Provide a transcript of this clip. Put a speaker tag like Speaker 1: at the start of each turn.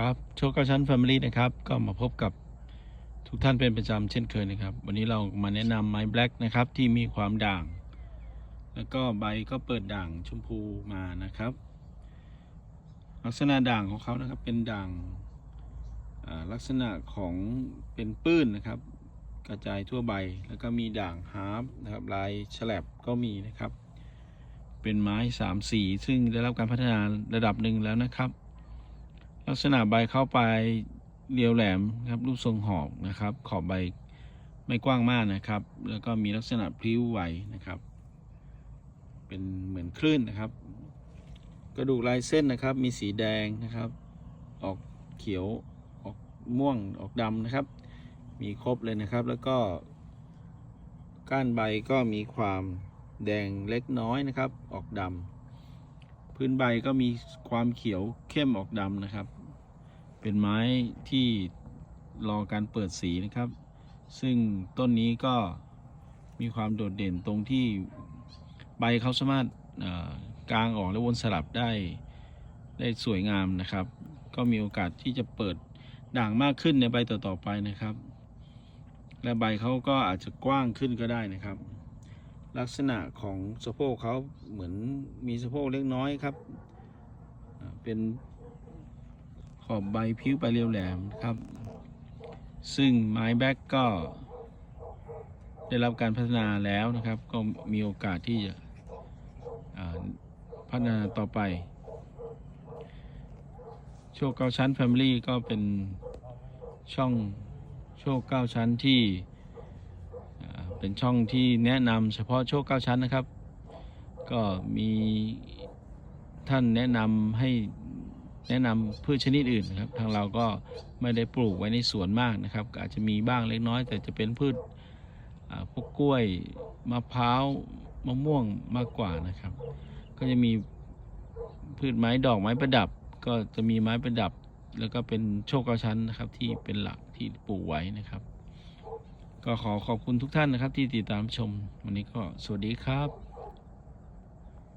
Speaker 1: ครับโชคเก้าชั้นแฟมิลี่นะครับ ก็มาพบกับทุกท่านเป็นประจำเช่นเคยนะครับ วันนี้เรามาแนะนำไม้แบล็กนะครับที่มีความด่าง แล้วก็ใบก็เปิดด่างชมพูมานะครับ ลักษณะด่างของเขานะครับเป็นด่างาลักษณะของเป็นปื้นนะครับ กระจายทั่วใบแล้วก็มีด่างฮาร์ปนะครับลายฉลับก็มีนะครับ เป็นไม้สามสีซึ่งได้รับการพัฒนาระดับหนึ่งแล้วนะครับ ลักษณะใบเข้าไปเรียวแหลมครับรูปทรงหอกนะครับ ขอบใบไม่กว้างมากนะครับ แล้วก็มีลักษณะพลิ้วไหวนะครับ เป็นเหมือนคลื่นนะครับ กระดูกลายเส้นนะครับ มีสีแดงนะครับ ออกเขียวออกม่วงออกดำนะครับ มีครบเลยนะครับ แล้วก็ก้านใบก็มีความแดงเล็กน้อยนะครับ ออกดำ พื้นใบก็มีความเขียวเข้มออกดำนะครับ เป็นไม้ที่รอการเปิดสีนะครับ ซึ่งต้นนี้ก็มีความโดดเด่นตรงที่ใบเขาสามารถเอ่อกางออกและวนสลับได้ได้สวยงามนะครับ ก็มีโอกาสที่จะเปิดด่างมากขึ้นในใบต่อๆไปนะครับ และใบเขาก็อาจจะกว้างขึ้นก็ได้นะครับ ลักษณะของสะโพกเขาเหมือนมีสะโพกเล็กน้อยครับ เป็นขอบใบผิวใบเรียวแหลมครับ ซึ่งไม้แบ็กก็ ได้รับการพัฒนาแล้วนะครับ ก็มีโอกาสที่จะพัฒนาต่อไป โชคเก้าชั้น Family ก็เป็นช่องโชคเก้าชั้นที่ เป็นช่องที่แนะนำเฉพาะโชคเก้าชั้นนะครับ ก็มีท่านแนะนำให้แนะนำพืชชนิดอื่นนะครับ ทางเราก็ไม่ได้ปลูกไว้ในสวนมากนะครับ อาจจะมีบ้างเล็กน้อย แต่จะเป็นพืชพวกกล้วยมะพร้าวมะม่วงมากกว่านะครับ ก็จะมีพืชไม้ดอกไม้ประดับ ก็จะมีไม้ประดับ แล้วก็เป็นโชคเก้าชั้นนะครับที่เป็นหลักที่ปลูกไว้นะครับ ก็ขอขอบคุณทุกท่านนะครับที่ติดตามชม วันนี้ก็สวัสดีครับ